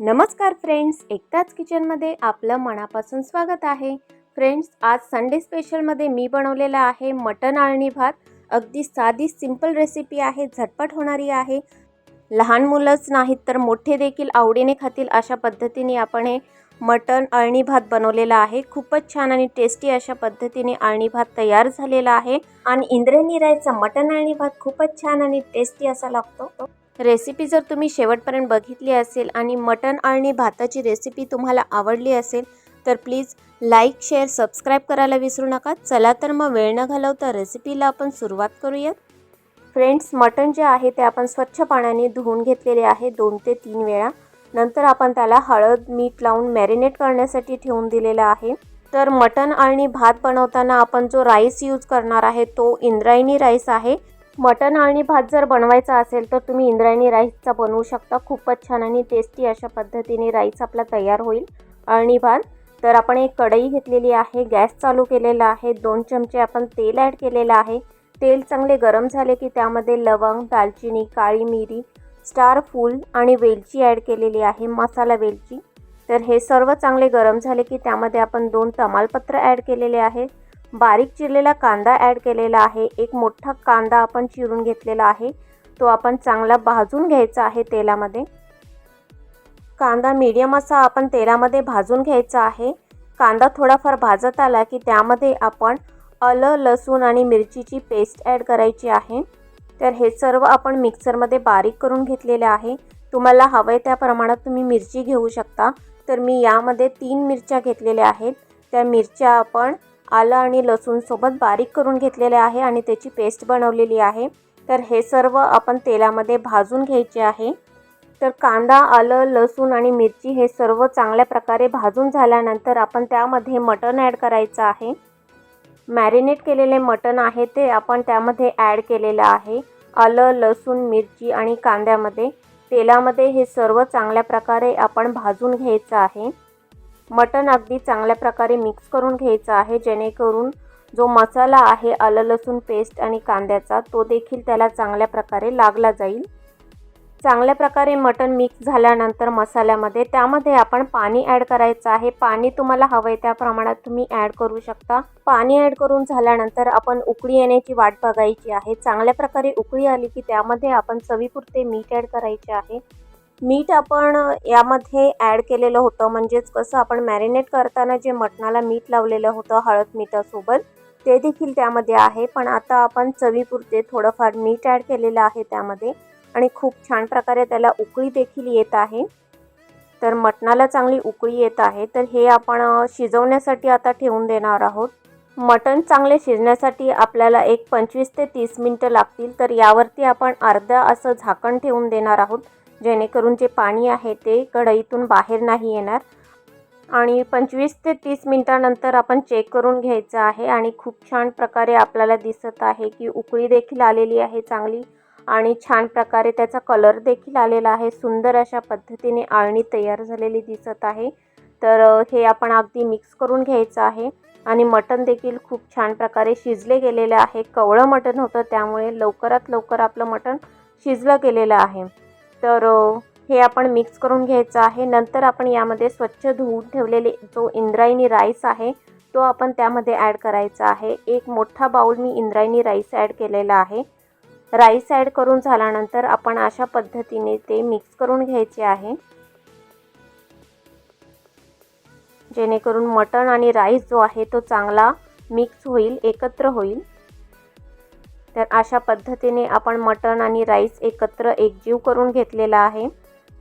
नमस्कार फ्रेंड्स एकताच किचनमध्ये आपलं मनापासून स्वागत आहे. फ्रेंड्स आज संडे स्पेशलमध्ये मी बनवलेला आहे मटन आळणी भात. अगदी साधी सिंपल रेसिपी आहे झटपट होणारी आहे. लहान मुलंच नाहीत तर मोठे देखील आवडीने खातील अशा पद्धतीने आपण हे मटन अळणी भात बनवलेला आहे. खूपच छान आणि टेस्टी अशा पद्धतीने अळणी भात तयार झालेला आहे. आणि इंद्रणी रायचा मटन अळणी भात खूपच छान आणि टेस्टी असा लागतो. रेसिपी जर तुम्ही शेवटपर्यंत बघितली असेल आणि मटन आणि भाताची रेसिपी तुम्हाला आवडली असेल तर प्लीज लाईक शेअर सबस्क्राईब करायला विसरू नका. चला तर मग वेळ न घालवता रेसिपीला आपण सुरुवात करूयात. फ्रेंड्स मटन जे आहे ते आपण स्वच्छ पाण्याने धुवून घेतलेले आहे दोन ते तीन वेळा. नंतर आपण त्याला हळद मीठ लावून मॅरिनेट करण्यासाठी ठेवून दिलेला आहे. तर मटन आणि भात बनवताना आपण जो राईस यूज करणार आहे तो इंद्रायणी राईस आहे. मटन आणि भात जर बनवायचा असेल तर तुम्ही इंद्रायणी राईसचा बनवू शकता. खूपच छान आणि टेस्टी अशा पद्धतीने राईस आपला तयार होईल. अळणी भात तर आपण एक कढई घेतलेली आहे गॅस चालू केलेला आहे दोन चमचे आपण तेल ॲड केलेलं आहे. तेल चांगले गरम झाले की त्यामध्ये लवंग दालचिनी काळी मिरी स्टार फूल आणि वेलची ॲड केलेली आहे मसाला वेलची. तर हे सर्व चांगले गरम झाले की त्यामध्ये आपण दोन तमालपत्र ॲड केलेले आहे. बारीक चिरलेला कांदा ॲड केलेला आहे. एक मोठा कांदा आपण चिरून घेतलेला आहे. तो आपण चांगला भाजून घ्यायचा आहे तेलामध्ये. कांदा मीडियम असा आपण तेलामध्ये भाजून घ्यायचा आहे. कांदा थोडाफार भाजत आला की त्यामध्ये आपण आलं लसूण आणि मिरचीची पेस्ट ॲड करायची आहे. तर हे सर्व आपण मिक्सरमध्ये बारीक करून घेतलेले आहे. तुम्हाला हवं आहे त्या प्रमाणात तुम्ही मिरची घेऊ शकता. तर मी यामध्ये तीन मिरच्या घेतलेल्या आहेत. त्या मिरच्या आपण आलं आणि लसूणसोबत बारीक करून घेतलेले आहे आणि त्याची पेस्ट बनवलेली आहे. तर हे सर्व आपण तेलामध्ये भाजून घ्यायचे आहे. तर कांदा आलं लसूण आणि मिरची हे सर्व चांगल्या प्रकारे भाजून झाल्यानंतर आपण त्यामध्ये मटण ॲड करायचं आहे. मॅरिनेट केलेले मटण आहे ते आपण त्यामध्ये ॲड केलेलं आहे. आलं लसूण मिरची आणि कांद्यामध्ये. तेलामध्ये हे सर्व चांगल्या प्रकारे आपण भाजून घ्यायचं आहे. मटण अगदी चांगल्या प्रकारे मिक्स करून घ्यायचं आहे जेणेकरून जो मसाला आहे आलं लसूण पेस्ट आणि कांद्याचा तो देखील त्याला चांगल्या प्रकारे लागला जाईल. चांगल्या प्रकारे मटण मिक्स झाल्यानंतर मसाल्यामध्ये त्यामध्ये आपण पाणी ॲड करायचं आहे. पाणी तुम्हाला हवं आहे त्या प्रमाणात तुम्ही ॲड करू शकता. पाणी ॲड करून झाल्यानंतर आपण उकळी येण्याची वाट बघायची आहे. चांगल्या प्रकारे उकळी आली की त्यामध्ये आपण चवीपुरते मीठ ॲड करायचे आहे. मीठ आपण यामध्ये ॲड केलेलं होतं. म्हणजेच कसं आपण मॅरिनेट करताना जे मटणाला मीठ लावलेलं होतं हळद मिठासोबत ते देखील त्यामध्ये आहे. पण आता आपण चवीपुरते थोडंफार मीठ ॲड केलेलं आहे त्यामध्ये आणि खूप छान प्रकारे त्याला उकळी देखील येत आहे. तर मटणाला चांगली उकळी येत आहे. तर हे आपण शिजवण्यासाठी आता ठेवून देणार आहोत. मटण चांगले शिजण्यासाठी आपल्याला एक पंचवीस ते तीस मिनटं लागतील. तर यावरती आपण अर्धा असं झाकण ठेवून देणार आहोत. जेणेकरून जे पाणी आहे ते कढईतून बाहेर नाही येणार. आणि पंचवीस ते तीस मिनटानंतर आपण चेक करून घ्यायचं आहे आणि खूप छान प्रकारे आपल्याला दिसत आहे की उकळी देखील आलेली आहे चांगली आणि छान प्रकारे त्याचा कलर देखील आलेला आहे. सुंदर अशा पद्धतीने आळणी तयार झालेली दिसत आहे. तर हे आपण अगदी मिक्स करून घ्यायचं आहे आणि मटण देखील खूप छान प्रकारे शिजले गेलेलं आहे. कवळं मटण होतं त्यामुळे लवकरात लवकर आपलं मटण शिजलं गेलेलं आहे. तर हे आपण मिक्स करून घ्यायचं आहे. नंतर आपण यामध्ये स्वच्छ धुवून ठेवलेले जो इंद्रायणी राईस आहे तो आपण त्यामध्ये ॲड करायचा आहे. एक मोठा बाऊल मी इंद्रायणी राईस ॲड केलेला आहे. राईस ॲड करून झाल्यानंतर आपण अशा पद्धतीने ते मिक्स करून घ्यायचे आहे. जेणेकरून मटण आणि राईस जो आहे तो चांगला मिक्स होईल एकत्र होईल. तर अशा पद्धतीने आपण मटण आणि राईस एकत्र एकजीव करून घेतलेला आहे.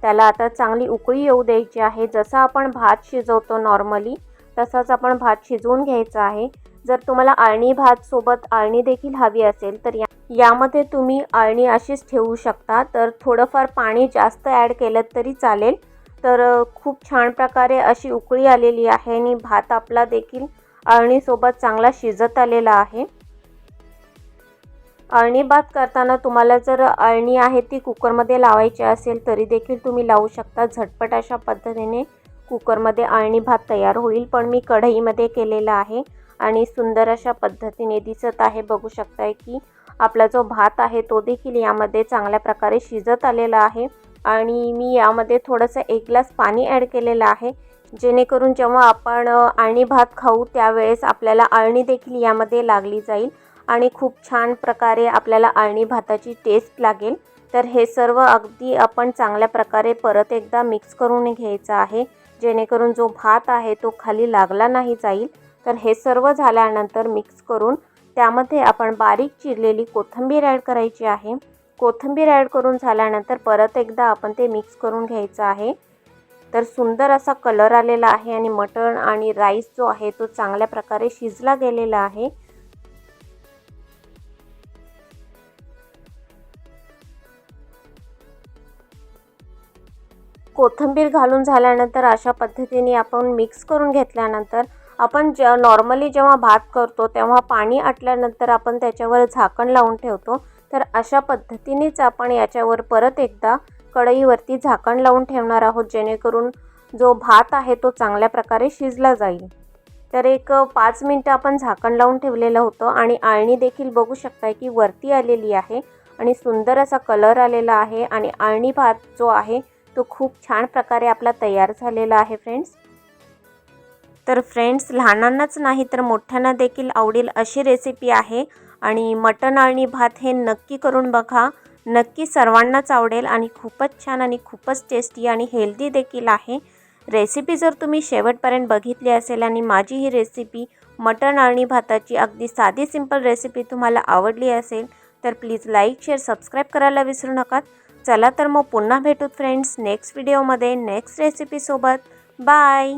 त्याला आता चांगली उकळी येऊ द्यायची आहे. जसं आपण भात शिजवतो नॉर्मली तसाच आपण भात शिजवून घ्यायचा आहे. जर तुम्हाला आळणी भात सोबत आळणी देखील हवी असेल तर या यामध्ये तुम्ही आळणी अशीच ठेवू शकता. तर थोडंफार पाणी जास्त ॲड केलं तरी चालेल. तर खूप छान प्रकारे अशी उकळी आलेली आहे आणि भात आपला देखील आळणीसोबत चांगला शिजत आलेला आहे. अळणी भात करताना तुम्हाला जर अळणी आहे ती कुकरमध्ये लावायची असेल तरी देखील तुम्ही लावू शकता. झटपट अशा पद्धतीने कुकरमध्ये अळणी भात तयार होईल. पण मी कढईमध्ये केलेला आहे आणि सुंदर अशा पद्धतीने दिसत आहे. बघू शकताय की आपला जो भात आहे तो देखील यामध्ये चांगल्या प्रकारे शिजत आलेला आहे आणि मी यामध्ये थोडंसं एक ग्लास पाणी ॲड केलेलं आहे. जेणेकरून जेव्हा आपण अळणी भात खाऊ त्यावेळेस आपल्याला अळणी देखील यामध्ये लागली जाईल. आणि खूप छान प्रकारे आपल्याला अळणी भाताची टेस्ट लागेल. तर हे सर्व अगदी आपण चांगल्या प्रकारे परत एकदा मिक्स करून घ्यायचं आहे. जेणेकरून जो भात आहे तो खाली लागला नाही जाईल. तर हे सर्व झाल्यानंतर मिक्स करून त्यामध्ये आपण बारीक चिरलेली कोथिंबीर ॲड करायची आहे. कोथिंबीर ॲड करून झाल्यानंतर परत एकदा आपण ते मिक्स करून घ्यायचं आहे. तर सुंदर असा कलर आलेला आहे आणि मटण आणि राईस जो आहे तो चांगल्या प्रकारे शिजला गेलेला आहे. कोथिंबीर घालून झाल्यानंतर अशा पद्धतीने आपण मिक्स करून घेतल्यानंतर आपण ज नॉर्मली जेव्हा भात करतो तेव्हा पाणी आटल्यानंतर आपण त्याच्यावर झाकण लावून ठेवतो. तर अशा पद्धतीनेच आपण याच्यावर परत एकदा कढईवरती झाकण लावून ठेवणार आहोत जेणेकरून जो भात आहे तो चांगल्या प्रकारे शिजला जाईल. तर एक पाच मिनटं आपण झाकण लावून ठेवलेलं होतं आणि आळणी देखील बघू शकताय की वरती आलेली आहे आणि सुंदर असा कलर आलेला आहे आणि आळणी भात जो आहे तो खूप छान प्रकारे आपला तयार झालेला आहे फ्रेंड्स तर फ्रेंड्स लहानांनाच नाही तर मोठ्यांना देखील आवडेल अशी रेसिपी आहे. आणि मटण अळणी भात हे नक्की करून बघा. नक्की सर्वांनाच आवडेल आणि खूपच छान आणि खूपच टेस्टी आणि हेल्दी देखील आहे. रेसिपी जर तुम्ही शेवटपर्यंत बघितली असेल आणि माझी ही रेसिपी मटण अळणी भाताची अगदी साधी सिंपल रेसिपी तुम्हाला आवडली असेल तर प्लीज लाईक शेअर सबस्क्राईब करायला विसरू नका. चला तर मग पुन्हा भेटूत फ्रेंड्स नेक्स्ट व्हिडिओमध्ये नेक्स्ट रेसिपीसोबत बाय